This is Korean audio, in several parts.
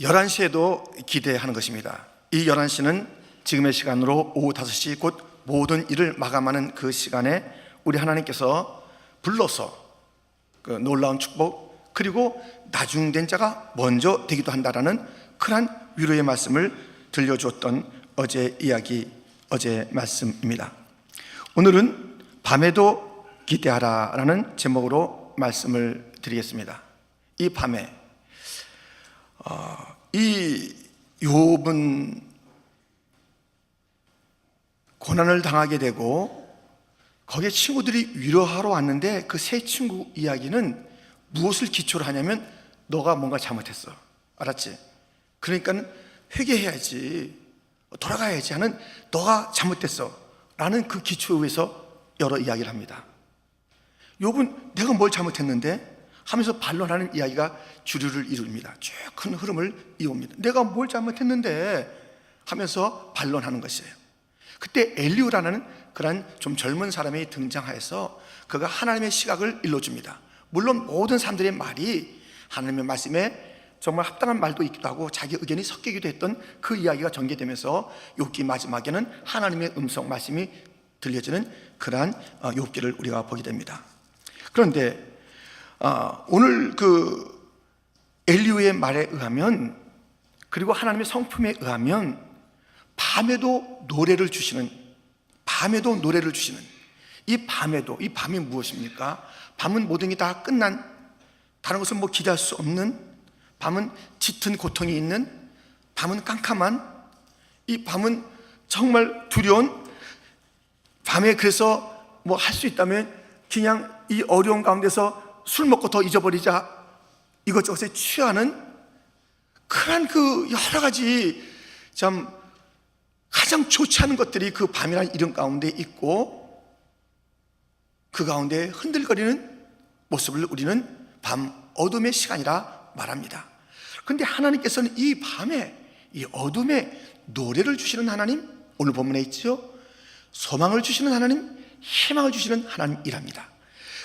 11시에도 기대하는 것입니다. 이 11시는 지금의 시간으로 오후 5시 곧 모든 일을 마감하는 그 시간에 우리 하나님께서 불러서 그 놀라운 축복 그리고 나중된 자가 먼저 되기도 한다라는 그러한 위로의 말씀을 들려주었던 어제 이야기 어제 말씀입니다. 오늘은 밤에도 기대하라라는 제목으로 말씀을 드리겠습니다. 이 밤에 어, 이 욥은 고난을 당하게 되고 거기에 친구들이 위로하러 왔는데 그 세 친구 이야기는 무엇을 기초로 하냐면 너가 뭔가 잘못했어. 알았지? 그러니까 회개해야지. 돌아가야지 하는 너가 잘못됐어. 라는 그 기초에 의해서 여러 이야기를 합니다. 욥은 내가 뭘 잘못했는데 하면서 반론하는 이야기가 주류를 이룹니다. 쭉 큰 흐름을 이어옵니다. 내가 뭘 잘못했는데 하면서 반론하는 것이에요. 그때 엘리우라는 그런 좀 젊은 사람이 등장하여서 그가 하나님의 시각을 일러줍니다. 물론 모든 사람들의 말이 하나님의 말씀에 정말 합당한 말도 있기도 하고 자기 의견이 섞이기도 했던 그 이야기가 전개되면서 욥기 마지막에는 하나님의 음성 말씀이 들려지는 그러한 어, 욥기를 우리가 보게 됩니다. 그런데 어, 오늘 그 엘리우의 말에 의하면 그리고 하나님의 성품에 의하면 밤에도 노래를 주시는 밤에도 노래를 주시는 이 밤에도 이 밤이 무엇입니까? 밤은 모든 게 다 끝난 다른 것은 뭐 기대할 수 없는 밤은 짙은 고통이 있는 밤은 깜깜한 이 밤은 정말 두려운 밤에 그래서 뭐 할 수 있다면 그냥 이 어려운 가운데서 술 먹고 더 잊어버리자 이것저것에 취하는 그런 그 여러 가지 참 가장 좋지 않은 것들이 그 밤이라는 이름 가운데 있고 그 가운데 흔들거리는 모습을 우리는 밤 어둠의 시간이라 말합니다. 그런데 하나님께서는 이 밤에 이 어둠에 노래를 주시는 하나님 오늘 본문에 있죠. 소망을 주시는 하나님, 희망을 주시는 하나님이랍니다.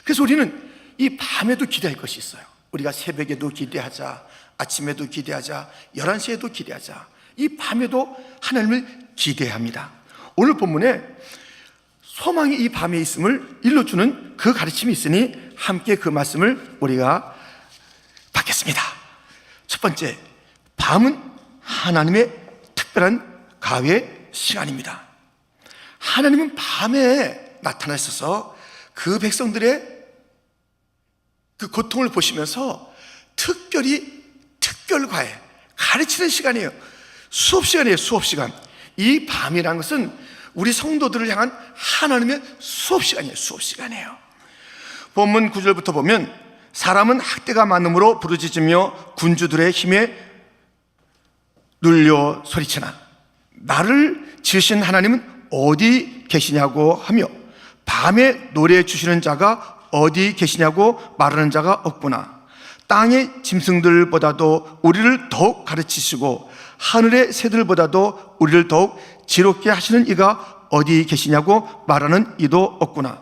그래서 우리는 이 밤에도 기대할 것이 있어요. 우리가 새벽에도 기대하자, 아침에도 기대하자, 11시에도 기대하자. 이 밤에도 하나님을 기대합니다. 오늘 본문에 소망이 이 밤에 있음을 일러주는 그 가르침이 있으니 함께 그 말씀을 우리가 받겠습니다. 첫 번째, 밤은 하나님의 특별한 가외 시간입니다. 하나님은 밤에 나타나셔서 그 백성들의 그 고통을 보시면서 특별히 특별 과외 가르치는 시간이에요. 수업 시간이에요. 수업 시간. 이 밤이라는 것은 우리 성도들을 향한 하나님의 수업 시간이에요. 수업 시간이에요. 본문 9절부터 보면 사람은 학대가 많음으로 부르짖으며 군주들의 힘에 눌려 소리치나 나를 지으신 하나님은 어디 계시냐고 하며 밤에 노래 주시는 자가 어디 계시냐고 말하는 자가 없구나. 땅의 짐승들보다도 우리를 더욱 가르치시고 하늘의 새들보다도 우리를 더욱 지롭게 하시는 이가 어디 계시냐고 말하는 이도 없구나.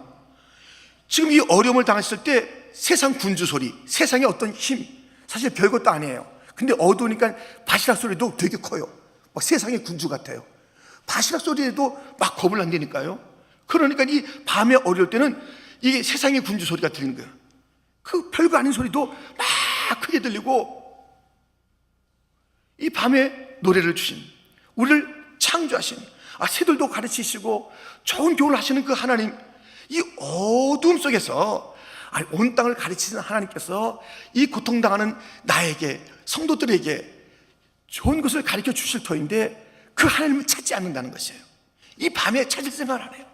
지금 이 어려움을 당했을 때 세상 군주 소리, 세상의 어떤 힘, 사실 별것도 아니에요. 근데 어두우니까 바시락 소리도 되게 커요. 막 세상의 군주 같아요. 바시락 소리에도 막 겁을 난다니까요. 그러니까 이 밤에 어려울 때는 이게 세상의 군주 소리가 들리는 거예요. 그 별거 아닌 소리도 막 크게 들리고 이 밤에 노래를 주신 우리를 창조하신 아 새들도 가르치시고 좋은 교훈을 하시는 그 하나님 이 어둠 속에서 아니, 온 땅을 가르치는 하나님께서 이 고통당하는 나에게 성도들에게 좋은 것을 가르쳐 주실 터인데 그 하나님을 찾지 않는다는 것이에요. 이 밤에 찾을 생각을 안 해요.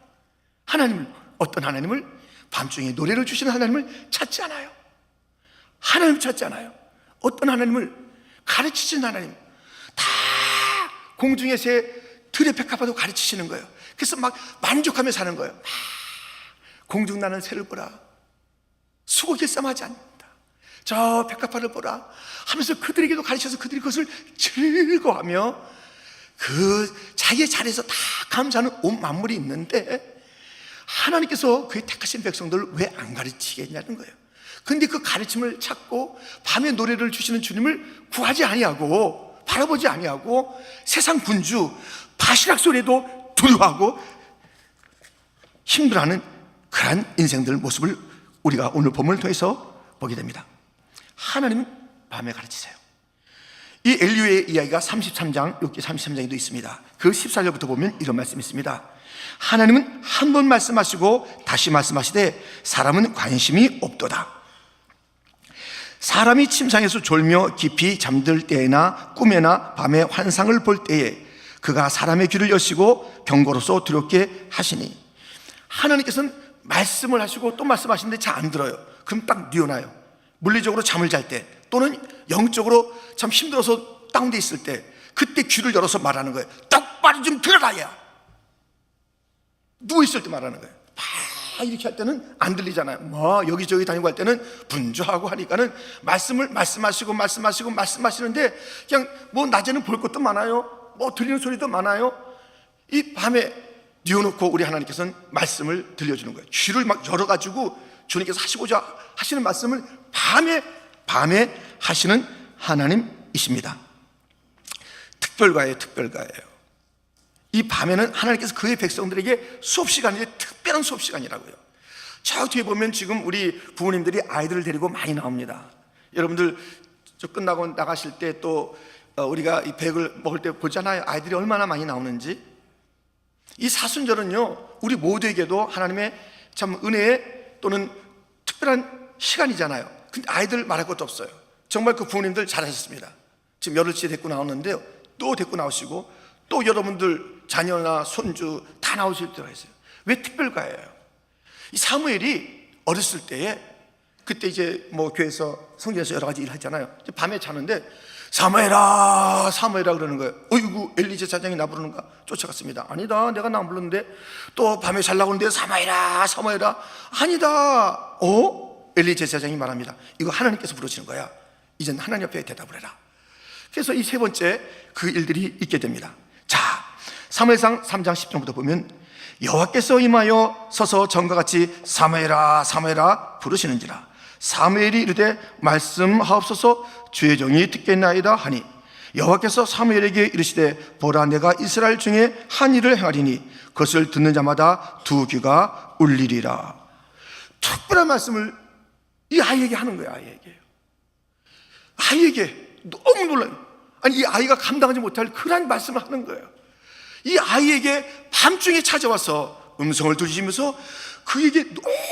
하나님을 어떤 하나님을 밤중에 노래를 주시는 하나님을 찾지 않아요. 하나님 찾지 않아요. 어떤 하나님을 가르치시는 하나님. 다 공중의 새 들의 백합화도 가르치시는 거예요. 그래서 막 만족하며 사는 거예요. 막 공중 나는 새를 보라. 수고 길쌈하지 않는다. 저 백합화를 보라. 하면서 그들에게도 가르쳐서 그들이 그것을 즐거워하며 그 자기의 자리에서 다 감사하는 온 만물이 있는데 하나님께서 그의 택하신 백성들을 왜 안 가르치겠냐는 거예요. 근데 그 가르침을 찾고 밤에 노래를 주시는 주님을 구하지 아니하고 바라보지 아니하고 세상 분주 바시락 소리에도 두려워하고 힘들어하는 그러한 인생들 모습을 우리가 오늘 본문을 통해서 보게 됩니다. 하나님은 밤에 가르치세요. 이 엘리오의 이야기가 33장, 여기 33장에도 있습니다. 그 14절부터 보면 이런 말씀이 있습니다. 하나님은 한 번 말씀하시고 다시 말씀하시되 사람은 관심이 없도다. 사람이 침상에서 졸며 깊이 잠들 때나 꿈에나 밤에 환상을 볼 때에 그가 사람의 귀를 여시고 경고로서 두렵게 하시니 하나님께서는 말씀을 하시고 또 말씀하시는데 잘 안 들어요. 그럼 딱 뉘어놔요. 물리적으로 잠을 잘 때 또는 영적으로 참 힘들어서 다운돼 있을 때 그때 귀를 열어서 말하는 거예요. 똑바로 좀 들어라 야. 누워 있을 때 말하는 거예요. 막 이렇게 할 때는 안 들리잖아요. 뭐 여기저기 다니고 할 때는 분주하고 하니까는 말씀을 말씀하시고 말씀하시고 말씀하시는데 그냥 뭐 낮에는 볼 것도 많아요. 뭐 들리는 소리도 많아요. 이 밤에 뉘어놓고 우리 하나님께서는 말씀을 들려주는 거예요. 귀를 막 열어가지고 주님께서 하시고자 하시는 말씀을 밤에 밤에 하시는 하나님이십니다. 특별가예요, 특별가예요. 이 밤에는 하나님께서 그의 백성들에게 수업 시간이 특별한 수업 시간이라고요. 저 뒤에 보면 지금 우리 부모님들이 아이들을 데리고 많이 나옵니다. 여러분들 저 끝나고 나가실 때 또 우리가 이 백을 먹을 때 보잖아요. 아이들이 얼마나 많이 나오는지. 이 사순절은요, 우리 모두에게도 하나님의 참 은혜 또는 특별한 시간이잖아요. 근데 아이들 말할 것도 없어요. 정말 그 부모님들 잘하셨습니다. 지금 열흘째 데리고 나오는데요. 또 데리고 나오시고 또 여러분들 자녀나 손주 다 나오실 때가 있어요. 왜 특별가예요? 이 사무엘이 어렸을 때에 그때 이제 뭐 교회에서 성전에서 여러 가지 일을 했잖아요. 이제 밤에 자는데 사무엘아 사무엘아 그러는 거예요. 어이구 엘리제 사장이 나 부르는가 쫓아갔습니다. 아니다 내가 나 안 불렀는데 또 밤에 잘나고 있는데 사무엘아 사무엘아 아니다. 어? 엘리제 사장이 말합니다. 이거 하나님께서 부르시는 거야. 이젠 하나님 앞에 대답을 해라. 그래서 이 세 번째 그 일들이 있게 됩니다. 자, 사무엘상 3장 10절부터 보면 여호와께서 임하여 서서 전과 같이 사무엘아 사무엘아 부르시는지라. 사무엘이 이르되 말씀하옵소서 주의 종이 듣겠나이다 하니 여호와께서 사무엘에게 이르시되 보라 내가 이스라엘 중에 한 일을 행하리니 그것을 듣는 자마다 두 귀가 울리리라. 특별한 말씀을 이 아이에게 하는 거예요 아이에게. 아이에게 너무 놀라요. 아니 이 아이가 감당하지 못할 그런 말씀을 하는 거예요. 이 아이에게 밤중에 찾아와서 음성을 들으시면서 그에게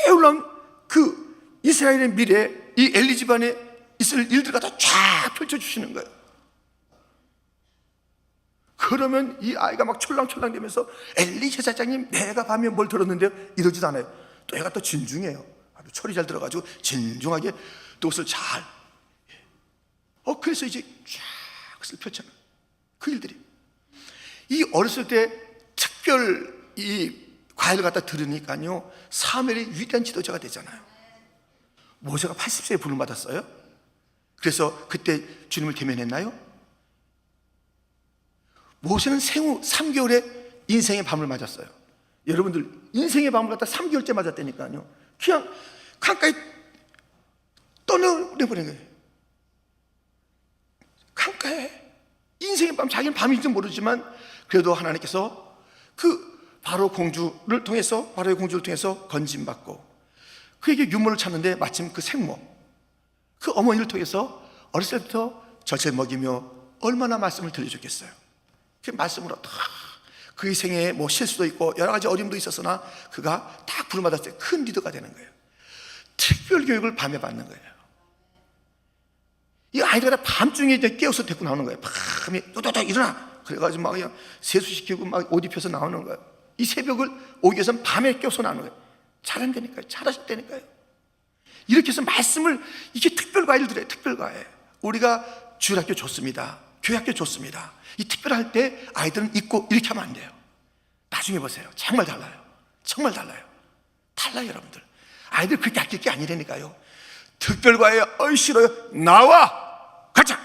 놀라운 그 이스라엘의 미래, 이 엘리 집안에 있을 일들 갖다 쫙 펼쳐주시는 거예요. 그러면 이 아이가 막 철랑철랑대면서 엘리 제사장님 내가 밤에 뭘 들었는데요? 이러지도 않아요. 또 애가 또 진중해요. 아주 철이 잘 들어가지고 진중하게 또 옷을 잘 어, 그래서 이제 쫙 그것을 펼쳐놔. 그 일들이. 이 어렸을 때 특별 이 과외를 갖다 들으니까요, 사무엘이 위대한 지도자가 되잖아요. 모세가 80세에 부름 받았어요. 그래서 그때 주님을 대면했나요? 모세는 생후 3개월에 인생의 밤을 맞았어요. 여러분들 인생의 밤을 갖다 3개월째 맞았다니까요. 그냥 강가에 떠내버린 거예요. 강가에 인생의 밤 자기는 밤인지 모르지만 그래도 하나님께서 그 바로 공주를 통해서 바로의 공주를 통해서 건진받고 그에게 유모를 찾는데 마침 그 생모 그 어머니를 통해서 어렸을 때부터 젖을 먹이며 얼마나 말씀을 들려줬겠어요. 그 말씀으로 다 그의 생애에 뭐 실수도 있고 여러 가지 어려움도 있었으나 그가 딱 부름받았을 때 큰 리더가 되는 거예요. 특별 교육을 밤에 받는 거예요. 이 아이가 밤중에 이제 깨어서 데리고 나오는 거예요. 밤에 또또또 일어나. 그래가지고 막 그냥 세수시키고 막 옷 입혀서 나오는 거예요. 이 새벽을 오기 위해서 밤에 깨어서 나오는 거예요. 잘한다니까요. 잘하셨다니까요. 이렇게 해서 말씀을 이게 특별 과일들이에요. 특별 과일. 우리가 주일학교 좋습니다. 교회학교 좋습니다. 이 특별할 때 아이들은 있고 이렇게 하면 안 돼요. 나중에 보세요. 정말 달라요. 정말 달라요. 달라요, 여러분들. 아이들 그렇게 아낄 게 아니라니까요. 특별과에 어이 싫어요. 나와 가자.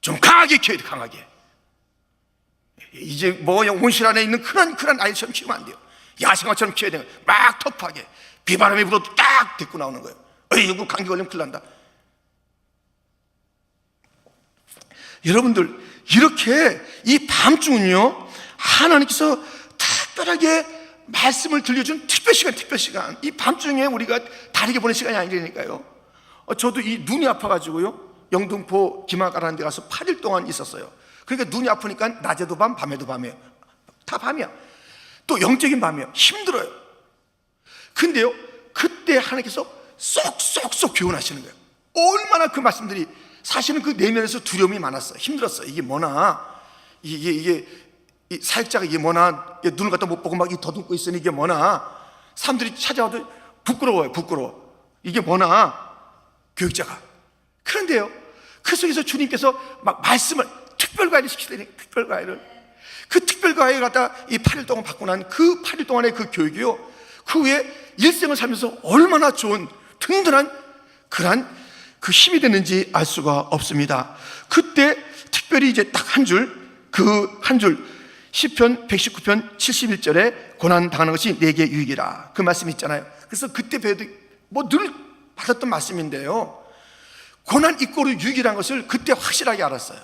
좀 강하게 키워야 돼, 강하게. 이제 뭐 온실 안에 있는 그런 그런 아이처럼 키우면 안 돼요. 야생화처럼 키워야 돼요. 막 터프하게 비바람이 불어도 딱 데리고 나오는 거예요. 어이구 감기 걸리면 큰일 난다. 여러분들 이렇게 이 밤중은요 하나님께서 특별하게 말씀을 들려준 특별 시간, 특별 시간. 이 밤중에 우리가 다르게 보낸 시간이 아니라니까요. 어, 저도 이 눈이 아파가지고요 영등포 기마가라는 데 가서 8일 동안 있었어요. 그러니까 눈이 아프니까 낮에도 밤, 밤에도 밤이에요. 다 밤이야. 또 영적인 밤이에요. 힘들어요. 근데요, 그때 하나님께서 쏙쏙쏙 교훈하시는 거예요. 얼마나 그 말씀들이 사실은 그 내면에서 두려움이 많았어요. 힘들었어요. 이게 뭐나 이게 이게 이 사역자가 이게 뭐나 눈을 갖다 못 보고 막 이 더듬고 있으니 이게 뭐나 사람들이 찾아와도 부끄러워요. 부끄러워. 이게 뭐나 교육자가 그런데요. 그 속에서 주님께서 막 말씀을 특별 과외를 시키더니 특별 과외를 그 특별 과외를 갖다 이 8일 동안 받고 난 그 8일 동안의 그 교육이요. 그 후에 일생을 살면서 얼마나 좋은 든든한 그러한 그 힘이 됐는지 알 수가 없습니다. 그때 특별히 이제 딱 한 줄, 그 한 줄, 10편 119편 71절에 고난 당하는 것이 내게 유익이라. 그 말씀이 있잖아요. 그래서 그때 배워도 뭐 늘 받았던 말씀인데요. 고난 이꼬르 유익이라는 것을 그때 확실하게 알았어요.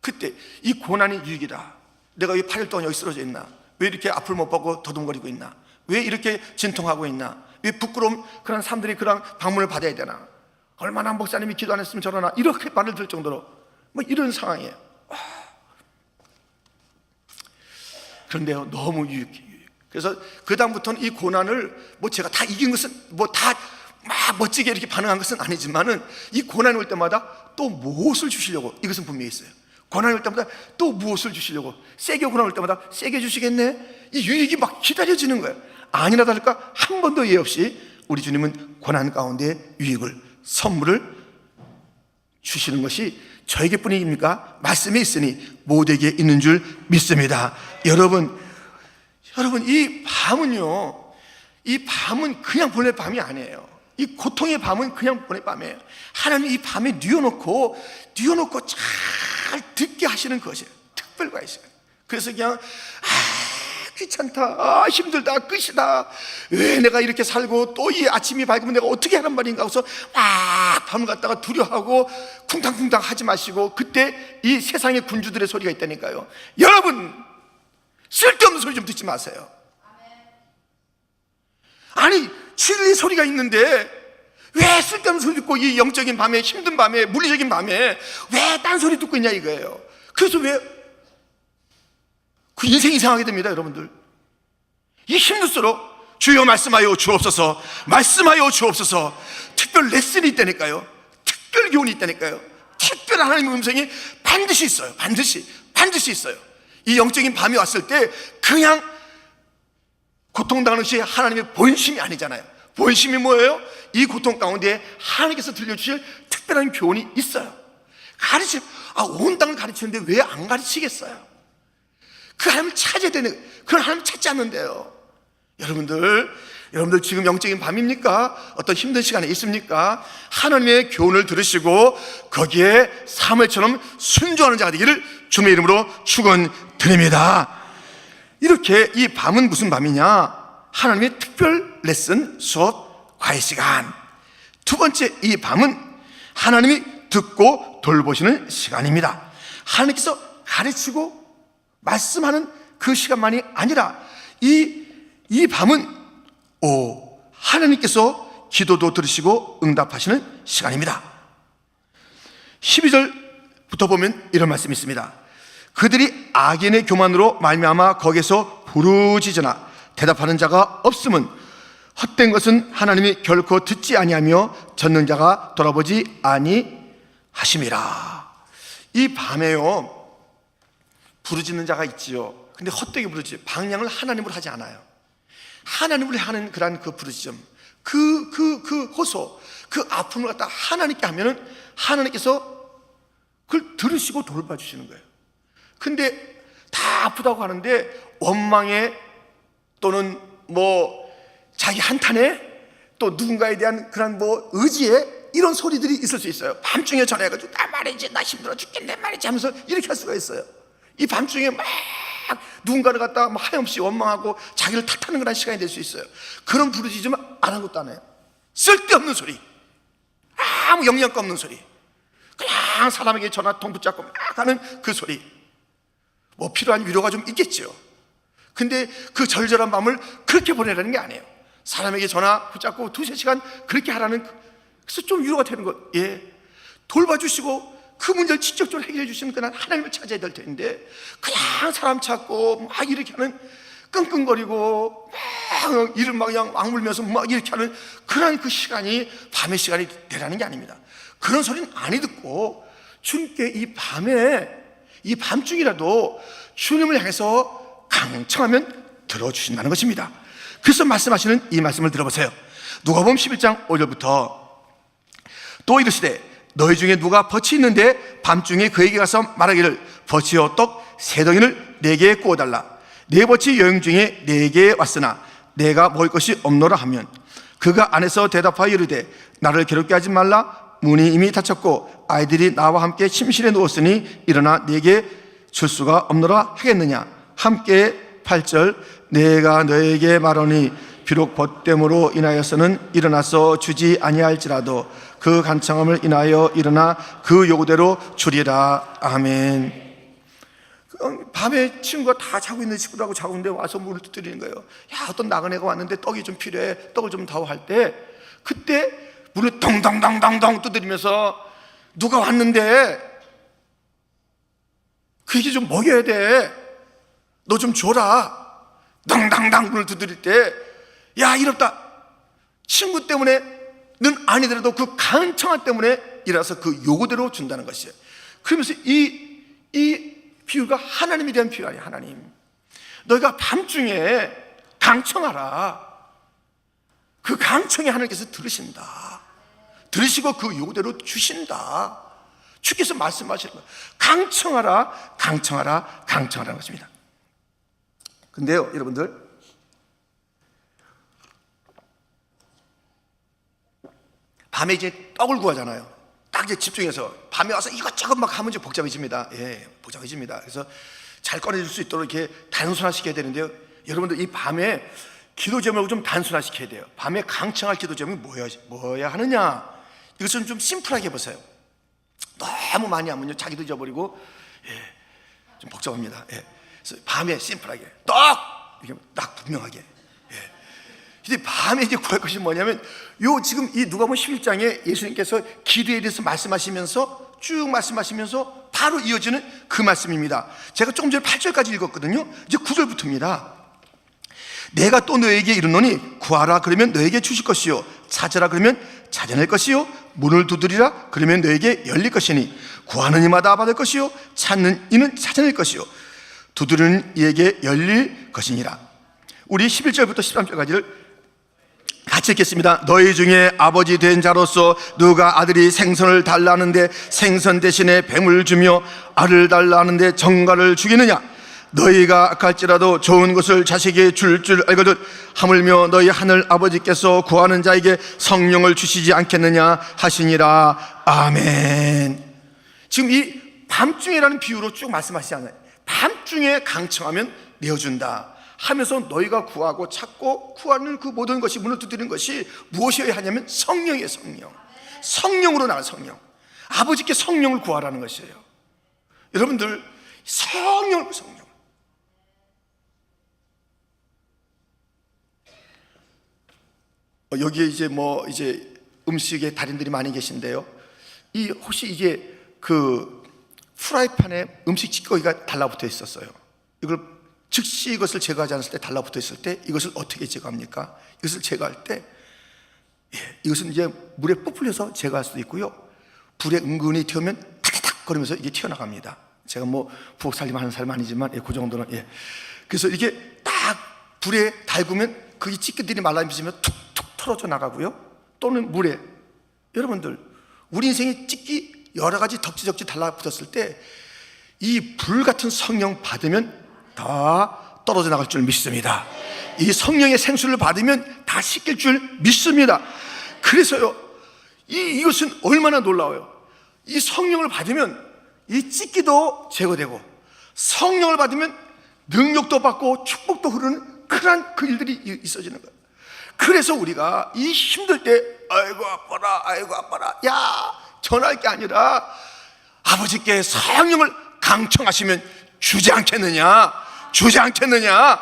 그때 이 고난이 유익이다. 내가 왜 8일 동안 여기 쓰러져 있나? 왜 이렇게 앞을 못 보고 더듬거리고 있나? 왜 이렇게 진통하고 있나? 왜 부끄러움 그런 사람들이 그런 방문을 받아야 되나? 얼마나 목사님이 기도 안 했으면 저러나 이렇게 말을 들 정도로 뭐 이런 상황이에요. 와. 그런데요 너무 유익해. 그래서 그 다음부터는 이 고난을 뭐 제가 다 이긴 것은 뭐다 막 멋지게 이렇게 반응한 것은 아니지만은 이 고난이 올 때마다 또 무엇을 주시려고 이것은 분명히 있어요. 고난이 올 때마다 또 무엇을 주시려고 세게 고난 올 때마다 세게 주시겠네. 이 유익이 막 기다려지는 거예요. 아니나 다를까 한 번도 예 없이 우리 주님은 고난 가운데 유익을 선물을 주시는 것이 저에게뿐입니까? 말씀에 있으니 모두에게 있는 줄 믿습니다. 여러분, 여러분 이 밤은요, 이 밤은 그냥 보낼 밤이 아니에요. 이 고통의 밤은 그냥 보낼 밤이에요. 하나님 이 밤에 뉘어놓고 뉘어놓고 잘 듣게 하시는 것이에요. 특별과의 시간. 그래서 그냥 아 귀찮다, 아 힘들다, 끝이다. 왜 내가 이렇게 살고 또 이 아침이 밝으면 내가 어떻게 하란 말인가 하고서 막 밤을 갖다가 두려워하고 쿵탕쿵탕 하지 마시고 그때 이 세상의 군주들의 소리가 있다니까요. 여러분 쓸데없는 소리 좀 듣지 마세요. 아니 진리의 소리가 있는데 왜 쓸데없는 소리 듣고 이 영적인 밤에 힘든 밤에 물리적인 밤에 왜 딴 소리 듣고 있냐 이거예요. 그래서 왜 그 인생이 이상하게 됩니다, 여러분들. 이 힘들수록 주여 말씀하여 주옵소서, 말씀하여 주옵소서. 특별 레슨이 있다니까요. 특별 교훈이 있다니까요. 특별한 하나님의 음성이 반드시 있어요. 반드시, 반드시 있어요. 이 영적인 밤이 왔을 때 그냥 고통당하는 것이 하나님의 본심이 아니잖아요. 본심이 뭐예요? 이 고통 가운데 하나님께서 들려주실 특별한 교훈이 있어요. 가르치, 아, 온 땅을 가르치는데 왜 안 가르치겠어요? 그 하나님을 찾아야 되는, 그런 하나님을 찾지 않는데요. 여러분들, 여러분들 지금 영적인 밤입니까? 어떤 힘든 시간에 있습니까? 하나님의 교훈을 들으시고 거기에 사무엘처럼 순종하는 자가 되기를 주님의 이름으로 축원드립니다. 이렇게 이 밤은 무슨 밤이냐? 하나님의 특별 레슨 수업 과외 시간. 두 번째 이 밤은 하나님이 듣고 돌보시는 시간입니다. 하나님께서 가르치고 말씀하는 그 시간만이 아니라 이, 이 밤은 오, 하나님께서 기도도 들으시고 응답하시는 시간입니다. 12절부터 보면 이런 말씀이 있습니다. 그들이 악인의 교만으로 말미암아 거기서 부르짖으나 대답하는 자가 없음은 헛된 것은 하나님이 결코 듣지 아니하며 젖는 자가 돌아보지 아니하심이라. 이 밤에요 부르짖는 자가 있지요. 근데 헛되게 부르지 방향을 하나님으로 하지 않아요. 하나님을 하는 그러한 그 부르짖음, 그 그 그 호소, 그 아픔을 갖다 하나님께 하면은 하나님께서 그걸 들으시고 돌봐주시는 거예요. 근데 다 아프다고 하는데 원망에 또는 뭐 자기 한탄에 또 누군가에 대한 그런 뭐 의지에 이런 소리들이 있을 수 있어요. 밤중에 전화해가지고 나 말이지 나 힘들어 죽겠네 말이지 하면서 이렇게 할 수가 있어요. 이 밤중에 막 누군가를 갖다가 뭐 하염없이 원망하고 자기를 탓하는 그런 시간이 될 수 있어요. 그런 부르짖으면 안 한 것도 안 해요. 쓸데없는 소리, 아무 영향가 없는 소리. 그냥 사람에게 전화통 붙잡고 막 하는 그 소리. 뭐 필요한 위로가 좀 있겠지요. 근데 그 절절한 밤을 그렇게 보내라는 게 아니에요. 사람에게 전화 붙잡고 두세 시간 그렇게 하라는 그- 그래서 좀 위로가 되는 것. 예. 돌봐주시고 그 문제를 직접적으로 해결해 주시는 그날 하나님을 찾아야 될 텐데 그냥 사람 찾고 막 이렇게 하는 끙끙거리고 막 이름 막 그냥 악물면서 막 이렇게 하는 그런 그 시간이 밤의 시간이 되라는 게 아닙니다. 그런 소리는 안 듣고 주님께 이 밤에 이 밤중이라도 주님을 향해서 강청하면 들어주신다는 것입니다. 그래서 말씀하시는 이 말씀을 들어보세요. 누가복음 11장 5절부터 또 이르시되 너희 중에 누가 벗이 있는데 밤중에 그에게 가서 말하기를 벗이요 떡세 덩이를 내게 구워 달라 네 벗이 여행 중에 내게 왔으나 내가 먹을 것이 없노라 하면 그가 안에서 대답하여 이르되 나를 괴롭게 하지 말라 문이 이미 닫혔고 아이들이 나와 함께 침실에 누웠으니 일어나 내게 줄 수가 없노라 하겠느냐 함께 8절 내가 너에게 말하니 비록 벗됨으로 인하여서는 일어나서 주지 아니할지라도 그 간청함을 인하여 일어나 그 요구대로 주리라 아멘. 그 밤에 친구가 다 자고 있는 친구들하고 자고 있는데 와서 문을 두드리는 거예요. 야 어떤 나그네가 왔는데 떡이 좀 필요해. 떡을 좀 다오 할 때 그때 문을 덩덩덩덩덩 두드리면서 누가 왔는데 그 얘기 좀 먹여야 돼. 너 좀 줘라. 당당당 문을 두드릴 때, 야, 이렇다. 친구 때문에 는 아니더라도 그 간청함 때문에 일어서 그 요구대로 준다는 것이에요. 그러면서 이, 이 비유가 하나님에 대한 비유 아니야, 하나님. 너희가 밤중에 강청하라. 그 강청에 하나님께서 들으신다. 들으시고 그 요구대로 주신다. 주께서 말씀하시는 거예요. 강청하라, 강청하라, 강청하라는 것입니다. 근데요, 여러분들. 밤에 이제 떡을 구하잖아요. 딱 이제 집중해서 밤에 와서 이것저것 막 하면 이제 복잡해집니다. 예, 복잡해집니다. 그래서 잘 꺼내줄 수 있도록 이렇게 단순화시켜야 되는데요. 여러분들 이 밤에 기도 제목을 좀 단순화시켜야 돼요. 밤에 강청할 기도 제목이 뭐야, 뭐야 하느냐? 이것은 좀 심플하게 해보세요. 너무 많이 하면요, 자기도 잊어버리고, 예, 좀 복잡합니다. 예. 그래서 밤에 심플하게 떡 이렇게 딱 분명하게. 예. 근데 밤에 이제 구할 것이 뭐냐면 요 지금 이 누가복음 11장에 예수님께서 기도에 대해서 말씀하시면서 쭉 말씀하시면서 바로 이어지는 그 말씀입니다. 제가 조금 전에 8절까지 읽었거든요. 이제 9절부터입니다. 내가 또 너에게 이르노니 구하라 그러면 너에게 주실 것이요 찾으라 그러면 찾아낼 것이요 문을 두드리라 그러면 너에게 열릴 것이니 구하는 이마다 받을 것이요 찾는 이는 찾아낼 것이요 두드리는 이에게 열릴 것이니라 우리 11절부터 13절까지를 같이 읽겠습니다. 너희 중에 아버지 된 자로서 누가 아들이 생선을 달라는데 생선 대신에 뱀을 주며 알을 달라는데 정갈을 주겠느냐? 너희가 악할지라도 좋은 것을 자식에게 줄 줄 알거든 하물며 너희 하늘 아버지께서 구하는 자에게 성령을 주시지 않겠느냐 하시니라 아멘. 지금 이 밤중에라는 비유로 쭉 말씀하시잖아요. 밤중에 강청하면 내어준다. 하면서 너희가 구하고 찾고 구하는 그 모든 것이 문을 두드리는 것이 무엇이어야 하냐면 성령이에요, 성령. 성령으로 나와 성령. 아버지께 성령을 구하라는 것이에요. 여러분들 성령, 성령. 여기에 이제 뭐 이제 음식의 달인들이 많이 계신데요. 이 혹시 이게 그 프라이팬에 음식 찌꺼기가 달라붙어 있었어요. 이걸 즉시 이것을 제거하지 않았을 때 달라붙어 있을 때 이것을 어떻게 제거합니까? 이것을 제거할 때 예, 이것은 이제 물에 부풀려서 제거할 수도 있고요. 불에 은근히 튀우면 타닥탁 거리면서 이게 튀어나갑니다. 제가 뭐 부엌 살림 하는 사람 아니지만 예, 그 정도는 예. 그래서 이게 딱 불에 달구면 그 찌꺼기들이 말라붙으면 툭툭 털어져 나가고요. 또는 물에 여러분들 우리 인생에 찌끼 여러 가지 덕지덕지 달라붙었을 때 이 불 같은 성령 받으면 다 떨어져 나갈 줄 믿습니다. 이 성령의 생수를 받으면 다 씻길 줄 믿습니다. 그래서요, 이, 이것은 얼마나 놀라워요. 이 성령을 받으면 이 찢기도 제거되고 성령을 받으면 능력도 받고 축복도 흐르는 그러한 그 일들이 이- 있어지는 거예요. 그래서 우리가 이 힘들 때 아이고 아파라 아이고 아파라 야 전할 게 아니라 아버지께 성령을 강청하시면 주지 않겠느냐? 주지 않겠느냐?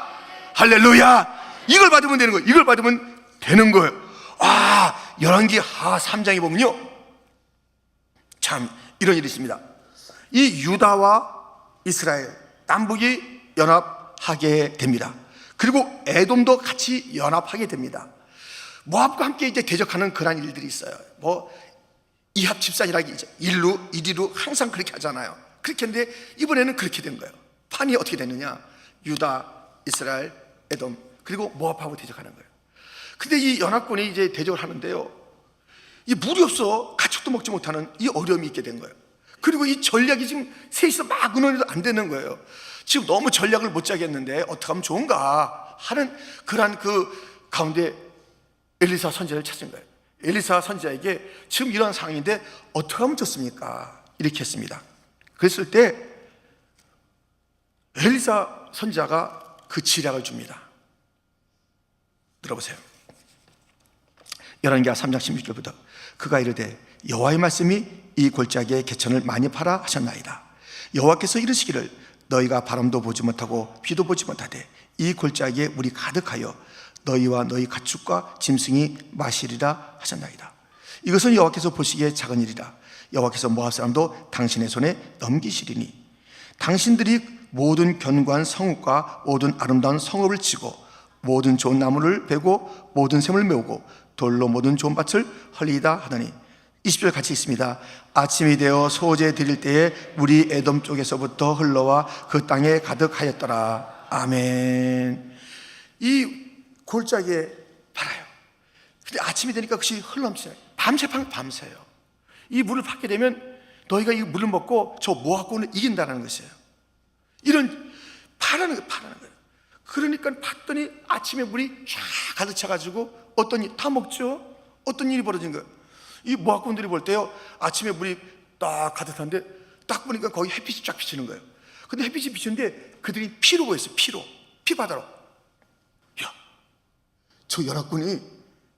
할렐루야! 이걸 받으면 되는 거예요. 이걸 받으면 되는 거예요. 아, 열왕기 하 3장에 보면요. 참 이런 일이 있습니다. 이 유다와 이스라엘 남북이 연합하게 됩니다. 그리고 에돔도 같이 연합하게 됩니다. 모압과 함께 이제 대적하는 그런 일들이 있어요. 뭐 이합 집산이라기 이제 일루 이리루 항상 그렇게 하잖아요. 그렇게 했는데 이번에는 그렇게 된 거예요. 판이 어떻게 됐느냐? 유다, 이스라엘, 에돔 그리고 모압하고 대적하는 거예요. 근데 이 연합군이 이제 대적을 하는데요. 이 물이 없어 가축도 먹지 못하는 이 어려움이 있게 된 거예요. 그리고 이 전략이 지금 셋이서 막 의논해도 안 되는 거예요. 지금 너무 전략을 못 짜겠는데 어떻게 하면 좋은가 하는 그러한 그 가운데 엘리사 선지자를 찾은 거예요. 엘리사 선지자에게 지금 이러한 상황인데 어떻게 하면 좋습니까? 이렇게 했습니다. 그랬을 때 엘리사 선지자가 그 지략을 줍니다. 들어보세요. 열왕기하 3장 16절부터 그가 이르되 여호와의 말씀이 이 골짜기에 개천을 많이 팔아 하셨나이다. 여호와께서 이르시기를 너희가 바람도 보지 못하고 비도 보지 못하되 이 골짜기에 물이 가득하여 너희와 너희 가축과 짐승이 마시리라 하셨나이다. 이것은 여호와께서 보시기에 작은 일이라. 여호와께서 모압 사람도 당신의 손에 넘기시리니 당신들이 모든 견고한 성읍과 모든 아름다운 성읍을 치고 모든 좋은 나무를 베고 모든 샘을 메우고 돌로 모든 좋은 밭을 헐리다 하더니 20절 같이 있습니다. 아침이 되어 소재 드릴 때에 물이 에돔 쪽에서부터 흘러와 그 땅에 가득하였더라. 아멘. 이 골짜기에 팔아요. 근데 아침이 되니까 그것이 흘러넘치잖아요. 밤새 판 밤새요. 이 물을 받게 되면 너희가 이 물을 먹고 저 모압군을 이긴다는 것이에요. 이런 파라는 거 파라는 거예요. 그러니까 봤더니 아침에 물이 쫙 가득 차가지고 어떤 일 다 먹죠. 어떤 일이 벌어진 거예요. 이 모압군들이 볼 때요 아침에 물이 딱 가득한데 딱 보니까 거기 햇빛이 쫙 비치는 거예요. 근데 햇빛이 비치는데 그들이 피로 보였어요. 피로 피바다로. 야, 저 연합군이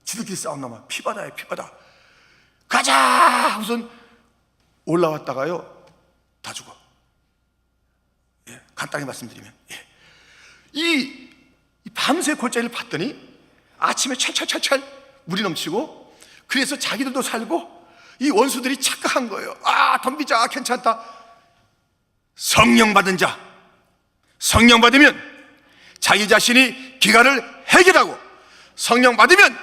지들끼리 싸웠나 봐. 피바다에 피바다. 가자! 우선 올라왔다가요 다 죽어. 예, 간단히 말씀드리면 예. 이, 이 밤새 골짜기를 봤더니 아침에 찰찰찰찰 물이 넘치고 그래서 자기들도 살고 이 원수들이 착각한 거예요. 아 덤비자 괜찮다. 성령 받은 자 성령 받으면 자기 자신이 기가를 해결하고 성령 받으면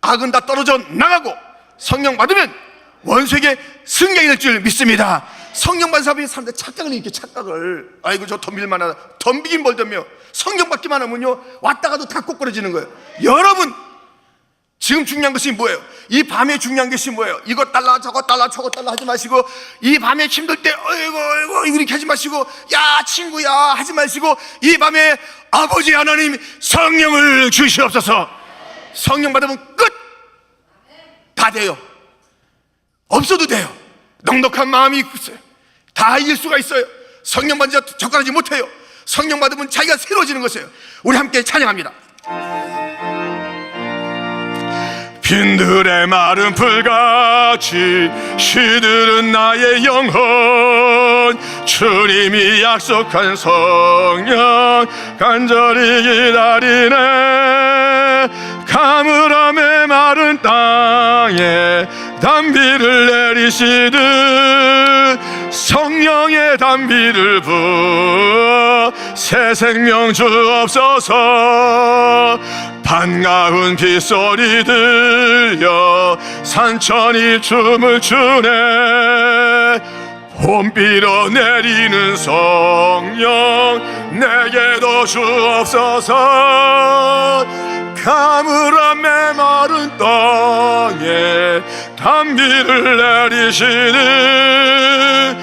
악은 다 떨어져 나가고 성령 받으면 원수에게 승리가 될줄 믿습니다. 성령 받은 사람이 사람들 착각을 이렇게 착각을 아이고 저 덤빌 만 하다 덤비긴 뭘 덤벼 성령 받기만 하면요 왔다가도 다 꼬꾸라지는 거예요. 여러분 지금 중요한 것이 뭐예요? 이 밤에 중요한 것이 뭐예요? 이것 달라 저것 달라 저것 달라 하지 마시고 이 밤에 힘들 때 어이구 어이구 이렇게 하지 마시고 야 친구야 하지 마시고 이 밤에 아버지 하나님 성령을 주시옵소서. 성령 받으면 끝! 다 돼요. 없어도 돼요. 넉넉한 마음이 있어요. 다 이길 수가 있어요. 성령 받은 자 접근하지 못해요. 성령 받으면 자기가 새로워지는 것이에요. 우리 함께 찬양합니다 빈들의 마른 풀같이 시들은 나의 영혼. 주님이 약속한 성령 간절히 기다리네. 가물함의 마른 땅에 담비를 내리시듯 성령의 담비를 부어 새 생명 주옵소서 반가운 빗소리 들려 산천이 춤을 추네. 봄비로 내리는 성령 내게도 주옵소서 가물한 메마른 땅에 담비를 내리시는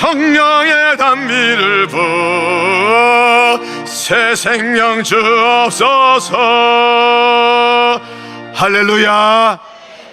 성령의 담비를 부어 새 생명 주옵소서 할렐루야.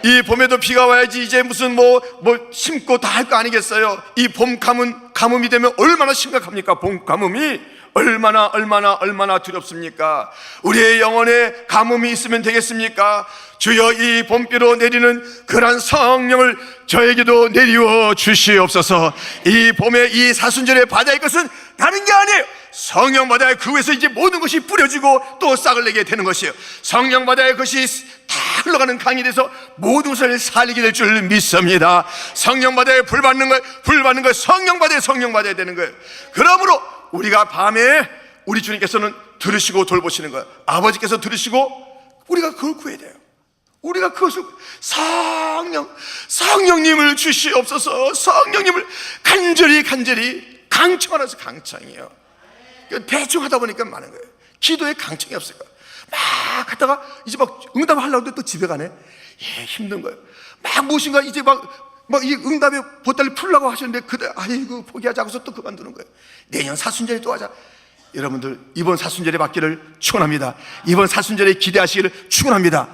이 봄에도 비가 와야지 이제 무슨 뭐 뭐 심고 다 할 거 아니겠어요? 이 봄 가뭄 가뭄이 되면 얼마나 심각합니까? 봄 가뭄이 얼마나 얼마나 얼마나 두렵습니까? 우리의 영혼에 가뭄이 있으면 되겠습니까? 주여 이 봄비로 내리는 그런 성령을 저에게도 내리워 주시옵소서. 이 봄에 이 사순절의 바다의 것은 다른 게 아니에요. 성령 바다의 그 위에서 이제 모든 것이 뿌려지고 또 싹을 내게 되는 것이에요. 성령 바다의 것이 다 흘러가는 강이 돼서 모든 것을 살리게 될 줄 믿습니다. 성령 바다에 불 받는 거, 불 받는 거, 성령 바다에 성령 받아야 되는 거예요. 그러므로 우리가 밤에 우리 주님께서는 들으시고 돌보시는 거예요. 아버지께서 들으시고 우리가 그걸 구해야 돼요. 우리가 그것을 성령 성령님을 주시옵소서 성령님을 간절히 간절히 강청하라서 강청이에요. 그러니까 대충 하다 보니까 많은 거예요. 기도에 강청이 없어요. 막 하다가 이제 막 응답하려고 하는데 또 집에 가네. 예, 힘든 거예요. 막 무엇인가 이제 막 막 이 응답의 보따리 풀라고 하셨는데 그대 아이고 포기하자 고서 또 그만두는 거예요. 내년 사순절에 또 하자. 여러분들 이번 사순절에 받기를 축원합니다. 이번 사순절에 기대하시기를 축원합니다.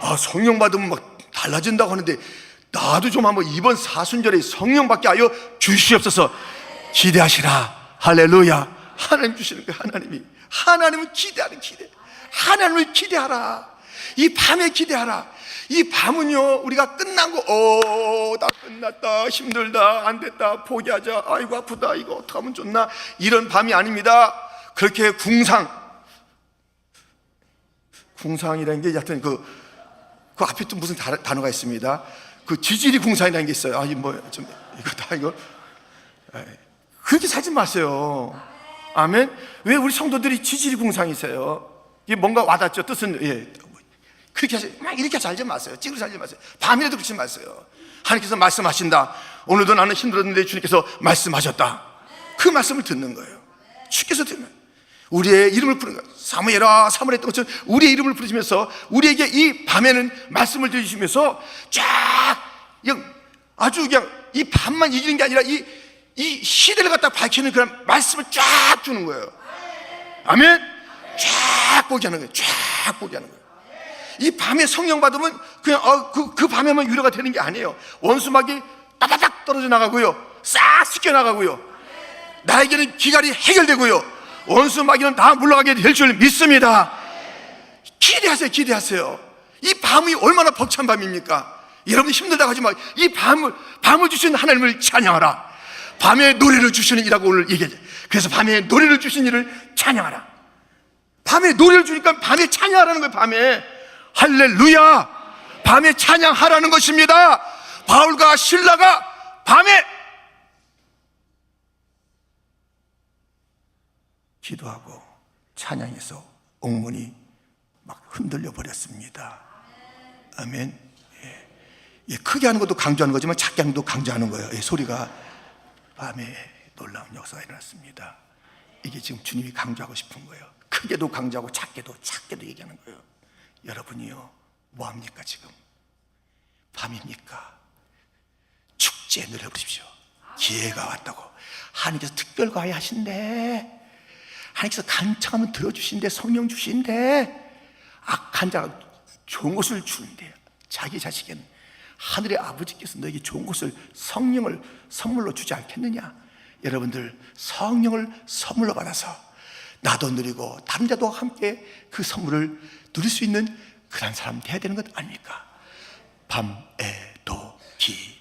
아, 성령 받으면 막 달라진다고 하는데 나도 좀 한번 이번 사순절에 성령 받게 하여 주시옵소서. 기대하시라. 할렐루야. 하나님 주시는 거예요. 하나님이 하나님은 기대하는 기대. 하나님을 기대하라. 이 밤에 기대하라. 이 밤은요 우리가 끝나고 어나 끝났다 힘들다 안 됐다 포기하자 아이고 아프다 이거 어떻게 하면 좋나 이런 밤이 아닙니다. 그렇게 궁상 궁상이라는 게 하여튼 그, 그 앞에 또 무슨 다- 단어가 있습니다. 그 지질이 궁상이라는 게 있어요. 아, 이 뭐, 좀, 이거 다 이거. 그렇게 살지 마세요. 아멘. 왜 우리 성도들이 지질이 궁상이세요? 이게 뭔가 와닿죠? 뜻은, 예. 그렇게 하지, 막 이렇게 살지 마세요. 찌그러 살지 마세요. 밤이라도 그러지 마세요. 하나님께서 말씀하신다. 오늘도 나는 힘들었는데 주님께서 말씀하셨다. 그 말씀을 듣는 거예요. 주께서 듣는 우리의 이름을 부르는 거예요. 사무엘아 사무엘 했던 것처럼 우리의 이름을 부르시면서 우리에게 이 밤에는 말씀을 들으시면서 쫙 아주 그냥 이 밤만 이기는 게 아니라 이, 이 시대를 갖다 밝히는 그런 말씀을 쫙 주는 거예요. 아멘? 쫙 보게 하는 거예요. 쫙 보게 하는 거예요. 이 밤에 성령 받으면 그냥 어, 그, 그 밤에만 위로가 되는 게 아니에요. 원수막이 따다닥 떨어져 나가고요. 싹 씻겨 나가고요. 나에게는 기갈이 해결되고요. 원수 마귀는 다 물러가게 될 줄 믿습니다. 기대하세요, 기대하세요. 이 밤이 얼마나 벅찬 밤입니까? 여러분이 힘들다고 하지 마. 이 밤을, 밤을 주신 하나님을 찬양하라. 밤에 노래를 주시는 이라고 오늘 얘기하죠. 그래서 밤에 노래를 주신 이를 찬양하라. 밤에 노래를 주니까 밤에 찬양하라는 거예요, 밤에. 할렐루야! 밤에 찬양하라는 것입니다. 바울과 신라가 밤에 기도하고 찬양해서 옥문이 막 흔들려 버렸습니다. 아멘. 예. 예, 크게 하는 것도 강조하는 거지만 작게 하는 것도 강조하는 거예요. 예, 소리가 밤에 놀라운 역사가 일어났습니다. 이게 지금 주님이 강조하고 싶은 거예요. 크게도 강조하고 작게도 작게도 얘기하는 거예요. 여러분이요, 뭐 합니까 지금? 밤입니까? 축제 노래 부르십시오. 기회가 왔다고. 하나님께서 특별 과외 하신대. 하나님께서 간청하면 들어주신대. 성령 주신대. 악한 자가 좋은 것을 주는데 자기 자식에는 하늘의 아버지께서 너에게 좋은 것을 성령을 선물로 주지 않겠느냐? 여러분들 성령을 선물로 받아서 나도 누리고 다른 자도 함께 그 선물을 누릴 수 있는 그런 사람 돼야 되는 것 아닙니까? 밤에도 기